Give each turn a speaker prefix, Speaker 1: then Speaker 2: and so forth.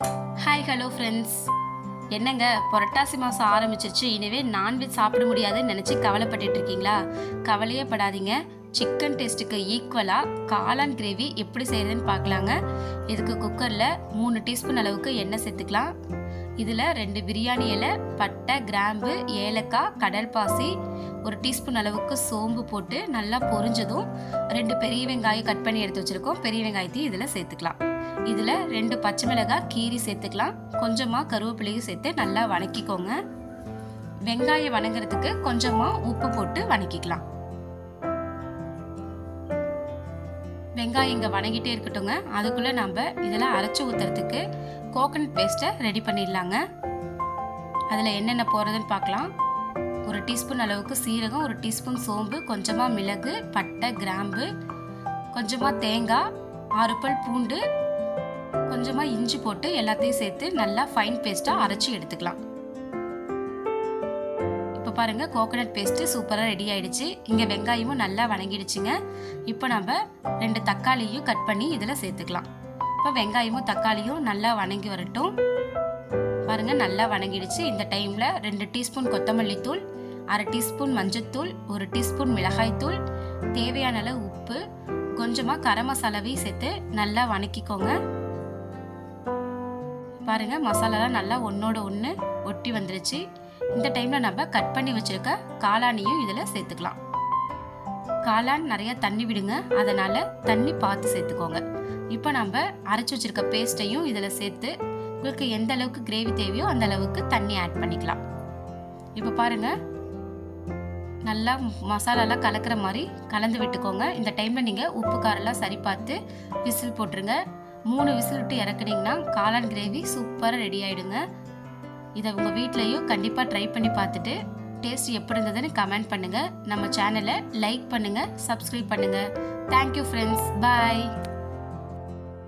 Speaker 1: Hi hello friends என்னங்க புரட்டாசி மாதம் ஆரம்பிச்சிருச்சு. இனிவே நான்வெஜ் சாப்பிட முடியாதுன்னு நினச்சி கவலைப்பட்டுட்டு இருக்கீங்களா? கவலையே படாதீங்க. சிக்கன் டேஸ்ட்டுக்கு ஈக்குவலாக காளான் கிரேவி எப்படி செய்கிறதுன்னு பார்க்கலாங்க. இதுக்கு குக்கரில் மூணு டீஸ்பூன் அளவுக்கு எண்ணெய் சேர்த்துக்கலாம். இதில் ரெண்டு பிரியாணி இலை பட்டை கிராம்பு ஏலக்காய் கடல் பாசி ஒரு டீஸ்பூன் அளவுக்கு சோம்பு போட்டு நல்லா பொரிஞ்சதும் ரெண்டு பெரிய வெங்காயம் கட் பண்ணி எடுத்து வச்சுருக்கோம். பெரிய வெங்காயத்தையும் இதில் சேர்த்துக்கலாம். இதில் ரெண்டு பச்சை மிளகாய் கீரி சேர்த்துக்கலாம். கொஞ்சமாக கருவேப்பிலையும் சேர்த்து நல்லா வணக்கிக்கோங்க. வெங்காயம் வணங்குறதுக்கு கொஞ்சமாக உப்பு போட்டு வணக்கிக்கலாம். வெங்காயம் இங்கே வணங்கிட்டே இருக்கட்டுங்க அதுக்குள்ளே நம்ம இதில் அரைச்சி ஊற்றுறதுக்கு கோகனட் பேஸ்ட்டை ரெடி பண்ணிடலாங்க. அதில் என்னென்ன போகிறதுன்னு பார்க்கலாம். ஒரு டீஸ்பூன் அளவுக்கு சீரகம் ஒரு டீஸ்பூன் சோம்பு கொஞ்சமாக மிளகு பட்டை கிராம்பு கொஞ்சமாக தேங்காய் ஆறு பல் பூண்டு கொஞ்சமாக இஞ்சி போட்டு எல்லாத்தையும் சேர்த்து நல்லா ஃபைன் பேஸ்ட்டாக அரைச்சி எடுத்துக்கலாம். இப்போ பாருங்கள் கோகோனட் பேஸ்ட்டு சூப்பராக ரெடி ஆயிடுச்சு. இங்கே வெங்காயமும் நல்லா வணங்கிடுச்சுங்க. இப்போ நம்ம ரெண்டு தக்காளியும் கட் பண்ணி இதில் சேர்த்துக்கலாம். இப்போ வெங்காயமும் தக்காளியும் நல்லா வணங்கி வரட்டும். பாருங்க நல்லா வணங்கிடுச்சு. இந்த டைமில் ரெண்டு டீஸ்பூன் கொத்தமல்லி தூள் அரை டீஸ்பூன் மஞ்சத்தூள் ஒரு டீஸ்பூன் மிளகாய்த்தூள் தேவையான அளவு உப்பு கொஞ்சமாக கரம் மசாலாவையும் சேர்த்து நல்லா வணக்கிக்கோங்க. பாருங்கள் மசாலாலாம் நல்லா ஒன்றோட ஒன்று ஒட்டி வந்துருச்சு. இந்த டைமில் நம்ம கட் பண்ணி வச்சிருக்க காளானியும் இதில் சேர்த்துக்கலாம். காளான் நிறையா தண்ணி விடுங்க. அதனால் தண்ணி பார்த்து சேர்த்துக்கோங்க. இப்போ நம்ம அரைச்சி வச்சுருக்க பேஸ்ட்டையும் இதில் சேர்த்து உங்களுக்கு எந்த அளவுக்கு கிரேவி தேவையோ அந்த அளவுக்கு தண்ணி ஆட் பண்ணிக்கலாம். இப்போ பாருங்க நல்லா மசாலாலாம் கலக்கிற மாதிரி கலந்து விட்டுக்கோங்க. இந்த டைமில் நீங்கள் உப்பு காரெல்லாம் சரி பார்த்து விசில் போட்டுருங்க. மூணு விசில் விட்டு இறக்குனீங்கன்னா காளான் கிரேவி சூப்பராக ரெடி ஆகிடுங்க இதை உங்கள் வீட்லேயும் கண்டிப்பாக ட்ரை பண்ணி பார்த்துட்டு டேஸ்ட் எப்படி இருந்ததுன்னு கமெண்ட் பண்ணுங்கள் நம்ம சேனலை லைக் பண்ணுங்கள் சப்ஸ்கிரைப் பண்ணுங்கள் தேங்க்யூ ஃப்ரெண்ட்ஸ் பாய்